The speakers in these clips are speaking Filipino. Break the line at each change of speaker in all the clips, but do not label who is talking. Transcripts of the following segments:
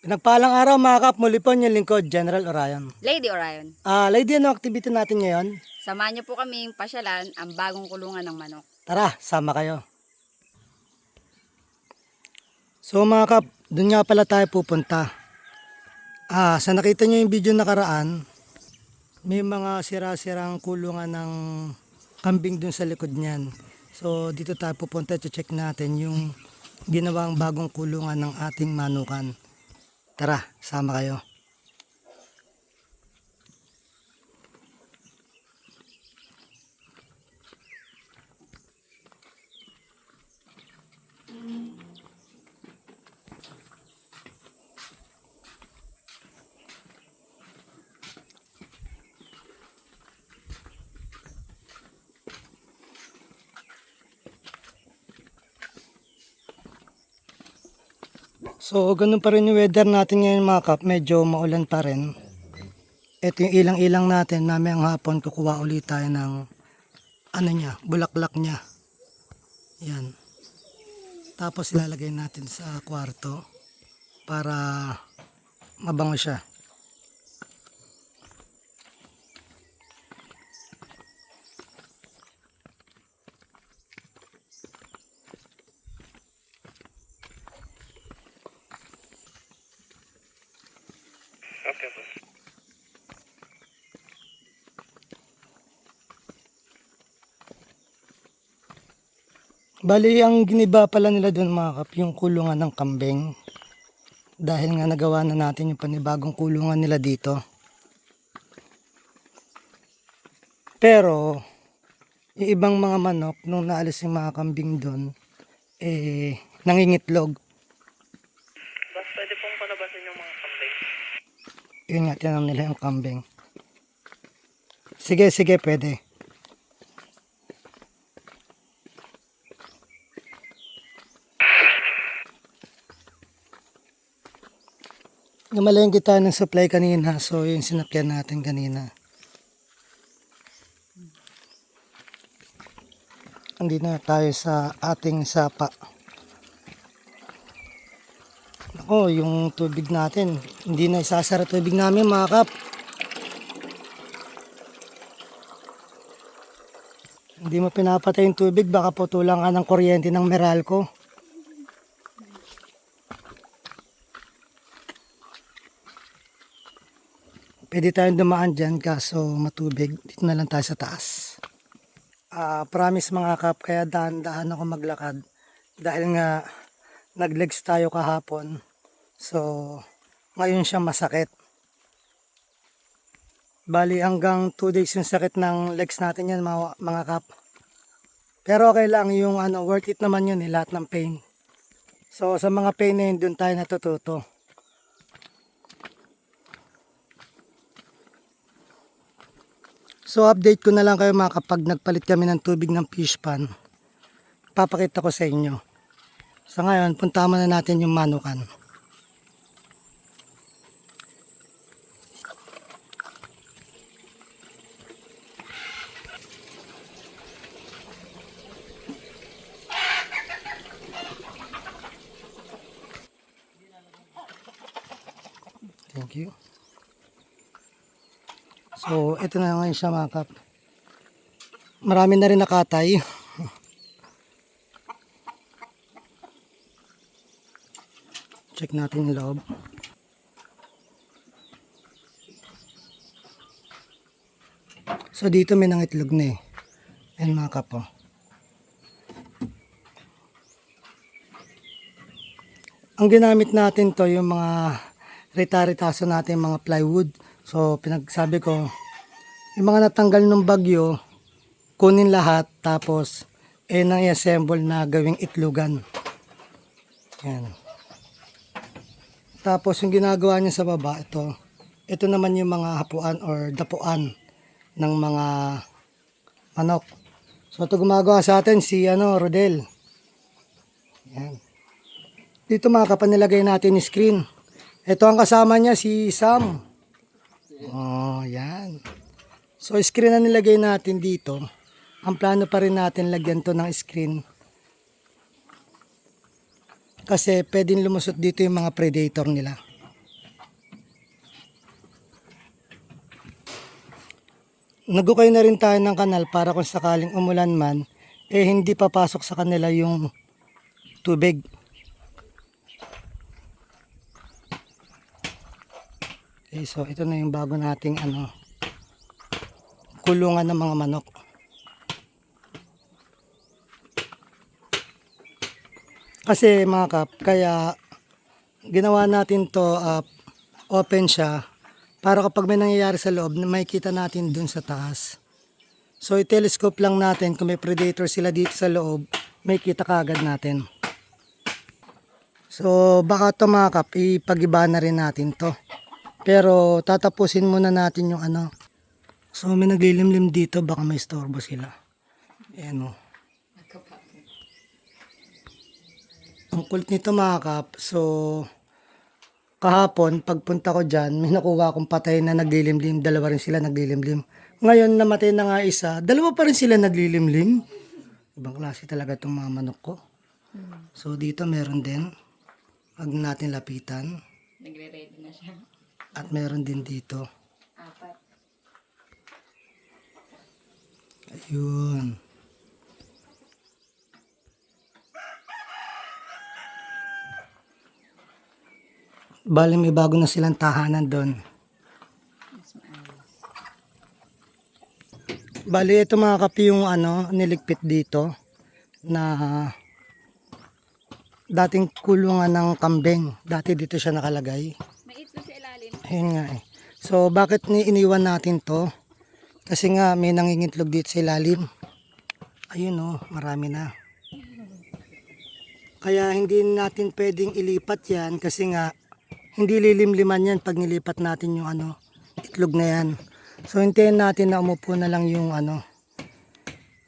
Pinagpalang araw mga kap, muli po yung lingkod, General Orion.
Lady Orion,
Ah, lady, ano activity natin ngayon?
samahan niyo po kaming pasyalan ang bagong kulungan ng manok.
Tara, sama kayo. So mga kap, dun nga pala tayo pupunta. Ah, sa nakita nyo yung video nakaraan, may mga sira-sirang kulungan ng kambing dun sa likod niyan. So dito tayo pupunta, check natin yung ginawang bagong kulungan ng ating manukan. Tara, sama kayo. So, ganun pa rin yung weather natin ngayon mga kap. Medyo maulan pa rin. Ito yung ilang-ilang natin. Mamayang hapon kukuha ulit tayo ng ano niya, bulaklak niya. Yan. Tapos ilalagay natin sa kwarto para mabango siya. Bali, ang giniba pala nila doon mga kap, yung kulungan ng kambing. Dahil nga nagawa na natin yung panibagong kulungan nila dito. Pero, yung ibang mga manok, nung naalis yung mga kambing doon, eh, nangingitlog.
Bas, pwede pong palabasin yung mga kambing.
Yun nga, tinanong nila yung kambing. Sige, sige, pwede. Namalengke tayo ng supply kanina, so yung sinakyan natin kanina. Hindi na tayo sa ating sapa. Ako, yung tubig natin, hindi na isasara tubig namin mga kap. Hindi mo pinapatay yung tubig, baka putulang ka ng kuryente ng Meralco. Pwede tayong dumaan dyan kaso matubig. Dito na lang tayo sa taas. Ah, promise mga kap, kaya dahan-dahan ako maglakad. Dahil nga naglegs tayo kahapon. So, ngayon siya masakit. Bali hanggang 2 days yung sakit ng legs natin yan mga, mga kap. Pero okay lang yung ano, worth it naman yun eh, lahat ng pain. So sa mga pain na yun, dun tayo natututo. So update ko na lang kayo mga kapag nagpalit kami ng tubig ng fish pan. Papakita ko sa inyo. Sa ngayon, punta na natin yung manukan. You. So, ito na ngayon siya mga kap. Marami na rin nakatay. Check natin yung loob. So, dito may nangitlog na eh. Ayan mga kap oh. Ang ginamit natin to yung mga rita-ritaso natin mga plywood. So pinagsabi ko, yung mga natanggal ng bagyo, kunin lahat tapos eh nang i-assemble na gawing itlugan. Yan. Tapos yung ginagawa niya sa baba, ito. Ito naman yung mga hapuan or dapuan ng mga manok. So ito gumagawa sa atin si ano, Rodel. Yan. Dito mga kapanilagay natin yung screen. Ito ang kasama niya, si Sam. Oh, yan. So, screen na nilagay natin dito. Ang plano pa rin natin lagyan to ng screen. Kasi pwedeng lumusot dito yung mga predator nila. Nagukay na rin tayo ng kanal para kung sakaling umulan man, eh hindi papasok sa kanila yung tubig. Okay, so ito na yung bago nating ano, kulungan ng mga manok. Kasi mga kap, kaya ginawa natin to uh, open siya para kapag may nangyayari sa loob, may natin dun sa taas. So i-telescope lang natin kung may predator sila dito sa loob, may kita natin. So baka to mga kap, ipagiba na rin natin to. Pero tatapusin muna natin yung ano. So may naglilimlim dito, baka may storbo sila. Ayan o. Ang kulit nito mga kap, so kahapon pagpunta ko dyan, may nakuha akong patay na naglilimlim, dalawa rin sila naglilimlim. Ngayon namatay na nga isa, dalawa pa rin sila naglilimlim. Ibang klase talaga itong mga manok ko. So dito meron din, wag natin lapitan.
Nagre-ready na siya.
At meron din dito.
Apat.
Ayun. Bali may bago na silang tahanan doon. Bali ito mga kapi yung ano, niligpit dito na dating kulungan ng kambing. Dati dito siya nakalagay. Ayun nga eh. So bakit ni iniwan natin to? Kasi nga may nangingitlog dito sa ilalim. Ayun oh, marami na. Kaya hindi natin pwedeng ilipat yan kasi nga hindi lilimliman yan pag nilipat natin yung ano, itlog na yan. So hintayin natin na umupo na lang yung ano,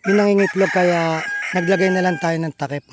yung nangingitlog kaya naglagay na lang tayo ng takip.